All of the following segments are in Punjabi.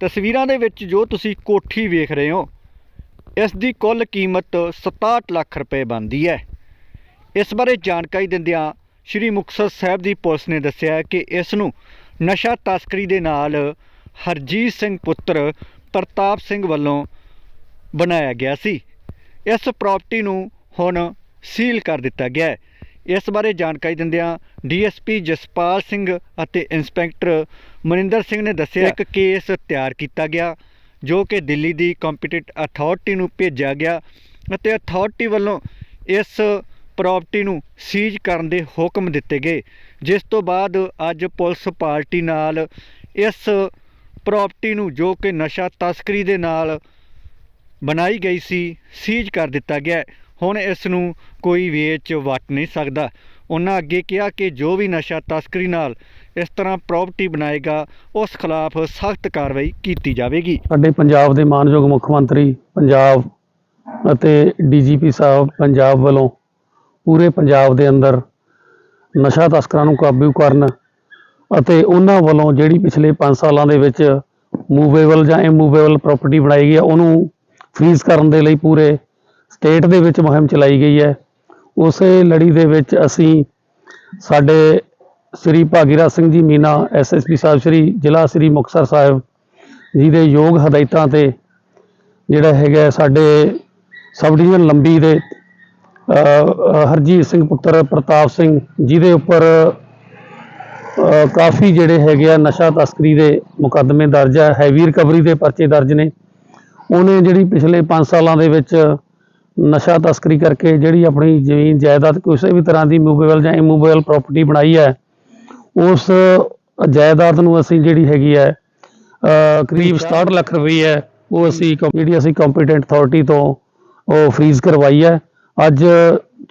ਤਸਵੀਰਾਂ ਦੇ ਵਿੱਚ ਜੋ ਤੁਸੀਂ ਕੋਠੀ ਵੇਖ ਰਹੇ ਹੋ, ਇਸ ਦੀ ਕੁੱਲ ਕੀਮਤ 67 ਲੱਖ ਰੁਪਏ ਬਣਦੀ ਹੈ। ਇਸ ਬਾਰੇ ਜਾਣਕਾਰੀ ਦਿੰਦਿਆਂ ਸ਼੍ਰੀ ਮੁਕਤਸਰ ਸਾਹਿਬ ਦੀ ਪੁਲਿਸ ਨੇ ਦੱਸਿਆ ਕਿ ਇਸ ਨੂੰ ਨਸ਼ਾ ਤਸਕਰੀ ਦੇ ਨਾਲ ਹਰਜੀਤ ਸਿੰਘ ਪੁੱਤਰ ਪ੍ਰਤਾਪ ਸਿੰਘ ਵੱਲੋਂ ਬਣਾਇਆ ਗਿਆ ਸੀ। ਇਸ ਪ੍ਰਾਪਰਟੀ ਨੂੰ ਹੁਣ ਸੀਲ ਕਰ ਦਿੱਤਾ ਗਿਆ ਹੈ। ਇਸ ਬਾਰੇ ਜਾਣਕਾਰੀ ਦਿੰਦਿਆਂ ਡੀਐਸਪੀ ਜਸਪਾਲ ਸਿੰਘ ਅਤੇ ਇੰਸਪੈਕਟਰ ਮਨਿੰਦਰ ਸਿੰਘ ਨੇ ਦੱਸਿਆ ਇੱਕ ਕੇਸ ਤਿਆਰ ਕੀਤਾ ਗਿਆ ਜੋ ਕਿ ਦਿੱਲੀ ਦੀ ਕੰਪੀਟੈਂਟ ਅਥਾਰਟੀ ਨੂੰ ਭੇਜਿਆ ਗਿਆ ਅਤੇ ਅਥਾਰਟੀ ਵੱਲੋਂ ਇਸ ਪ੍ਰਾਪਰਟੀ ਨੂੰ ਸੀਜ਼ ਕਰਨ ਦੇ ਹੁਕਮ ਦਿੱਤੇ ਗਏ ਜਿਸ ਤੋਂ ਬਾਅਦ ਅੱਜ ਪੁਲਿਸ ਪਾਰਟੀ ਨਾਲ ਇਸ ਪ੍ਰਾਪਰਟੀ ਨੂੰ ਜੋ ਕਿ ਨਸ਼ਾ ਤਸਕਰੀ ਦੇ ਨਾਲ ਬਣਾਈ ਗਈ ਸੀ ਸੀਜ਼ ਕਰ ਦਿੱਤਾ ਗਿਆ। ਹੁਣ ਇਸ ਨੂੰ ਕੋਈ ਵੇਚ ਵਟ ਨਹੀਂ ਸਕਦਾ ਉਹਨਾਂ ਅੱਗੇ ਕਿਹਾ ਕਿ ਜੋ ਵੀ ਨਸ਼ਾ ਤਸਕਰੀ ਨਾਲ ਇਸ ਤਰ੍ਹਾਂ ਪ੍ਰਾਪਰਟੀ ਬਣਾਏਗਾ, ਉਸ ਖਿਲਾਫ ਸਖਤ ਕਾਰਵਾਈ ਕੀਤੀ ਜਾਵੇਗੀ। ਸਾਡੇ ਪੰਜਾਬ ਦੇ ਮਾਨਯੋਗ ਮੁੱਖ ਮੰਤਰੀ ਪੰਜਾਬ ਅਤੇ ਡੀਜੀਪੀ ਸਾਹਿਬ ਪੰਜਾਬ ਵੱਲੋਂ ਪੂਰੇ ਪੰਜਾਬ ਦੇ ਅੰਦਰ ਨਸ਼ਾ ਤਸਕਰਾਂ ਨੂੰ ਕਾਬੂ ਕਰਨ ਅਤੇ ਉਹਨਾਂ ਵੱਲੋਂ ਜਿਹੜੀ ਪਿਛਲੇ 5 ਸਾਲਾਂ ਦੇ ਵਿੱਚ ਮੂਵੇਬਲ ਜਾਂ ਇਮੂਵੇਬਲ ਪ੍ਰਾਪਰਟੀ ਬਣਾਈ ਗਈ ਹੈ, ਉਹਨੂੰ ਫ੍ਰੀਜ਼ ਕਰਨ ਦੇ ਲਈ ਪੂਰੇ ਸਟੇਟ ਦੇ ਵਿੱਚ ਮੁਹਿੰਮ ਚਲਾਈ ਗਈ ਹੈ। ਉਸੇ ਲੜੀ ਦੇ ਵਿੱਚ ਅਸੀਂ ਸਾਡੇ ਸ੍ਰੀ ਭਾਗੀਰਥ ਸਿੰਘ ਜੀ ਮੀਨਾ ਐਸਐਸਪੀ ਸਾਹਿਬ, ਸ੍ਰੀ ਜ਼ਿਲ੍ਹਾ ਸ੍ਰੀ ਮੁਕਤਸਰ ਸਾਹਿਬ ਜੀ ਦੇ ਯੋਗ ਹਦਾਇਤਾਂ ਤੇ ਜਿਹੜਾ ਹੈਗਾ ਸਾਡੇ ਸਬ ਡਿਵੀਜ਼ਨ ਲੰਬੀ ਦੇ ਹਰਜੀਤ ਸਿੰਘ ਪੁੱਤਰ ਪ੍ਰਤਾਪ ਸਿੰਘ ਜਿਹਦੇ ਉੱਪਰ ਕਾਫੀ ਜਿਹੜੇ ਹੈਗੇ ਆ ਨਸ਼ਾ ਤਸਕਰੀ ਦੇ ਮੁਕੱਦਮੇ ਦਰਜ ਹੈ ਹੈਵੀ ਰਿਕਵਰੀ ਦੇ ਪਰਚੇ ਦਰਜ ਨੇ। ਉਹਨੇ ਜਿਹੜੀ ਪਿਛਲੇ 5 ਸਾਲਾਂ ਦੇ ਵਿੱਚ ਨਸ਼ਾ ਤਸਕਰੀ ਕਰਕੇ ਜਿਹੜੀ ਆਪਣੀ ਜ਼ਮੀਨ, ਜਾਇਦਾਦ ਕਿਸੇ ਵੀ ਤਰ੍ਹਾਂ ਦੀ ਮੂਵੇਬਲ ਜਾਂ ਇਮੂਵੇਬਲ ਪ੍ਰਾਪਰਟੀ ਬਣਾਈ ਹੈ ਉਸ ਜਾਇਦਾਦ ਨੂੰ ਅਸੀਂ ਜਿਹੜੀ ਹੈਗੀ ਹੈ ਕਰੀਬ 67 ਲੱਖ ਰੁਪਏ ਹੈ ਉਹ ਅਸੀਂ ਜਿਹੜੀ ਅਸੀਂ ਕੰਪੀਟੈਂਟ ਅਥਾਰਟੀ ਤੋਂ ਉਹ ਫ੍ਰੀਜ਼ ਕਰਵਾਈ ਹੈ। ਅੱਜ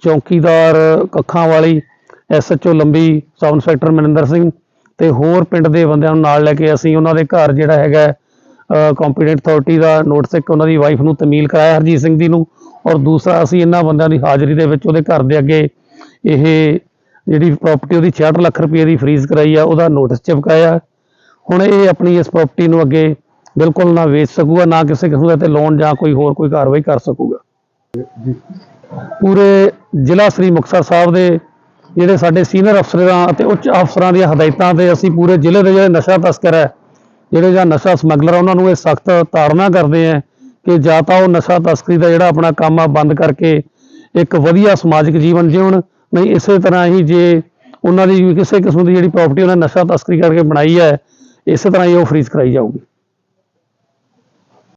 ਚੌਕੀਦਾਰ ਕੱਖਾਂ ਵਾਲੀ ਐਸਐਚਓ ਲੰਬੀ ਸਬ ਇੰਸਪੈਕਟਰ ਮਨਿੰਦਰ ਸਿੰਘ ਤੇ ਹੋਰ ਪਿੰਡ ਦੇ ਬੰਦਿਆਂ ਨੂੰ ਨਾਲ ਲੈ ਕੇ ਅਸੀਂ ਉਹਨਾਂ ਦੇ ਘਰ ਜਿਹੜਾ ਹੈਗਾ ਕੰਪੀਟੈਂਟ ਅਥਾਰਟੀ ਦਾ ਨੋਟਿਸ ਇੱਕ ਉਹਨਾਂ ਦੀ ਵਾਈਫ ਨੂੰ ਤਮੀਲ ਕਰਾਇਆ ਹਰਜੀਤ ਸਿੰਘ ਦੀ ਨੂੰ। ਔਰ ਦੂਸਰਾ ਅਸੀਂ ਇਹਨਾਂ ਬੰਦਿਆਂ ਦੀ ਹਾਜ਼ਰੀ ਦੇ ਵਿੱਚ ਉਹਦੇ ਘਰ ਦੇ ਅੱਗੇ ਇਹ ਜਿਹੜੀ ਪ੍ਰਾਪਰਟੀ ਉਹਦੀ 66 ਲੱਖ ਰੁਪਏ ਦੀ ਫ੍ਰੀਜ਼ ਕਰਾਈ ਆ, ਉਹਦਾ ਨੋਟਿਸ ਚਿਪਕਾਇਆ ਹੁਣ ਇਹ ਆਪਣੀ ਇਸ ਪ੍ਰਾਪਰਟੀ ਨੂੰ ਅੱਗੇ ਬਿਲਕੁਲ ਨਾ ਵੇਚ ਸਕੂਗਾ, ਨਾ ਕਿਸੇ ਕਿਸਮ ਦਾ ਤੇ ਲੋਨ ਜਾਂ ਕੋਈ ਹੋਰ ਕੋਈ ਕਾਰਵਾਈ ਕਰ ਸਕੂਗਾ। ਪੂਰੇ ਜ਼ਿਲ੍ਹਾ ਸ੍ਰੀ ਮੁਕਤਸਰ ਸਾਹਿਬ ਦੇ ਜਿਹੜੇ ਸਾਡੇ ਸੀਨੀਅਰ ਅਫਸਰਾਂ ਅਤੇ ਉੱਚ ਅਫਸਰਾਂ ਦੀਆਂ ਹਦਾਇਤਾਂ ਤੇ ਅਸੀਂ ਪੂਰੇ ਜ਼ਿਲ੍ਹੇ ਦੇ ਜਿਹੜੇ ਨਸ਼ਾ ਤਸਕਰ ਹੈ ਜਿਹੜੇ ਜਾਂ ਨਸ਼ਾ ਸਮਗਲਰ ਉਹਨਾਂ ਨੂੰ ਇਹ ਸਖਤ ਤਾੜਨਾ ਕਰਦੇ ਆ ਕਿ ਜਾਂ ਤਾਂ ਉਹ ਨਸ਼ਾ ਤਸਕਰੀ ਦਾ ਜਿਹੜਾ ਆਪਣਾ ਕੰਮ ਆ, ਬੰਦ ਕਰਕੇ ਇੱਕ ਵਧੀਆ ਸਮਾਜਿਕ ਜੀਵਨ ਜਿਉਣ ਨਹੀਂ ਇਸੇ ਤਰ੍ਹਾਂ ਹੀ ਜੇ ਉਹਨਾਂ ਦੀ ਕਿਸੇ ਕਿਸਮ ਦੀ ਜਿਹੜੀ ਪ੍ਰਾਪਰਟੀ ਉਹਨਾਂ ਨਸ਼ਾ ਤਸਕਰੀ ਕਰਕੇ ਬਣਾਈ ਹੈ, ਇਸੇ ਤਰ੍ਹਾਂ ਹੀ ਉਹ ਫਰੀਜ਼ ਕਰਾਈ ਜਾਊਗੀ।